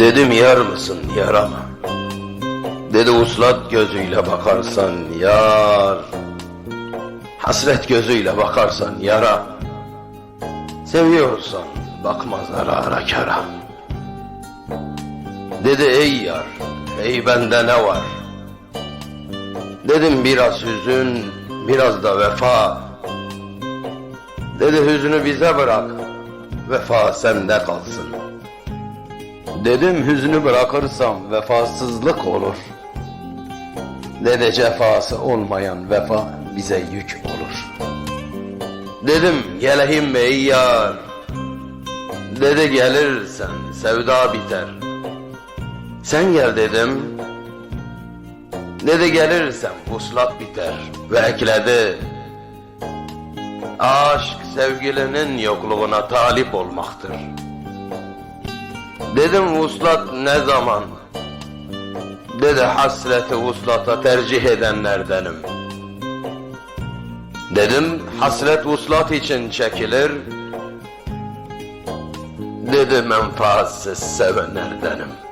Dedim yar mısın yarama? Dedi uslat gözüyle bakarsan yar. Hasret gözüyle bakarsan yara. Seviyorsan bakma zarara kara. Dedi ey yar ey bende ne var? Dedim biraz hüzün biraz da vefa. Dedi hüznü bize bırak Vefa sende kalsın Dedim hüznü bırakırsam vefasızlık olur. Dede cefası olmayan vefa bize yük olur. Dedim geleyim ey yar. Dede gelirsen sevda biter. Sen gel dedim. Dede gelirsen vuslat biter. Ve ekledi. Aşk sevgilinin yokluğuna talip olmaktır Dedim vuslat ne zaman? Dedi hasreti vuslata tercih edenlerdenim. Dedim hasret vuslat için çekilir. Dedi menfaatsiz sevenlerdenim.